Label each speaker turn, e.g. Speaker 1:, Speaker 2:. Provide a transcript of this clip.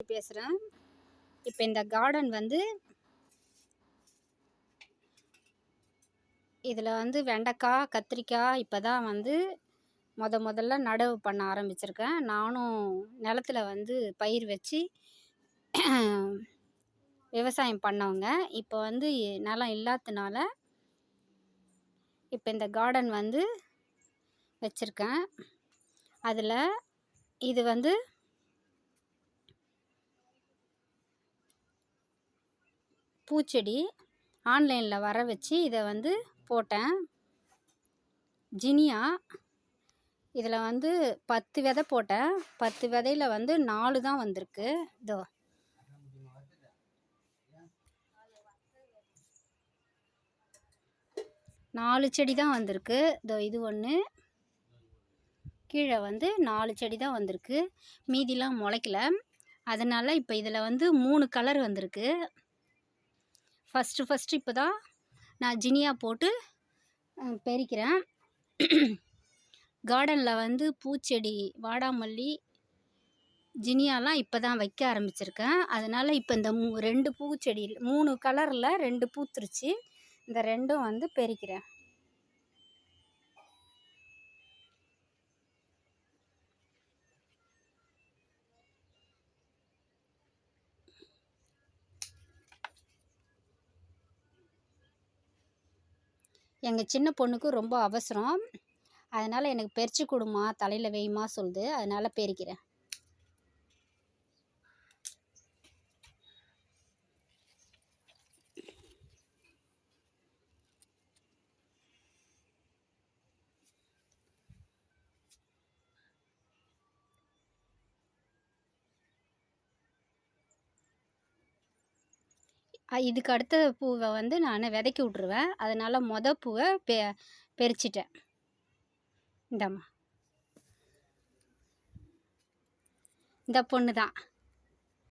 Speaker 1: பேசுகிறேன் இப்போ இந்த கார்டன் வந்து இதில் வந்து வெண்டைக்காய் கத்திரிக்காய் இப்போ தான் வந்து முத முதல்ல நடவு பண்ண ஆரம்பிச்சிருக்கேன். நானும் நிலத்துல வந்து பயிர் வச்சு விவசாயம் பண்ணவங்க. இப்போ வந்து நிலம் இல்லாததுனால இப்போ இந்த கார்டன் வந்து வச்சுருக்கேன். அதில் இது வந்து பூச்செடி ஆன்லைனில் வர வச்சு இதை வந்து போட்டேன். ஜினியா இதில் வந்து பத்து விதை போட்டேன். பத்து விதையில் வந்து நாலு தான் வந்திருக்கு. இதோ. நாலு செடி தான் வந்திருக்கு. இதோ இது ஒன்று கீழே வந்து நாலு செடி தான் வந்திருக்கு. மீதிலாம் முளைக்கல. அதனால் இப்போ இதில் வந்து மூணு கலர் வந்திருக்கு. ஃபஸ்ட்டு ஃபஸ்ட்டு இப்போ தான் நான் ஜினியா போட்டு அஹ், பெரிக்கிறேன். கார்டனில் வந்து பூச்செடி வாடாமல்லி ஜினியாலாம் இப்போ தான் வைக்க ஆரம்பிச்சிருக்கேன். அதனால் இப்போ இந்த மூ ரெண்டு பூச்செடி மூணு கலரில் ரெண்டு பூத்துருச்சு. இந்த ரெண்டும் வந்து பெரிக்கிறேன். எங்கள் சின்ன பொண்ணுக்கு ரொம்ப அவசரம். அதனால் எனக்கு பறிச்சு கொடுமா தலையில் வைம்மா சொல்லுது. அதனால் பறிக்கிறேன் இதுக்கு அடுத்த பூவை வந்து நான் விதைக்கி விட்ருவேன் அதனால் மொத பூவை பெ பறிச்சிட்டேன் இந்தாம்மா. இந்த பொண்ணு தான்.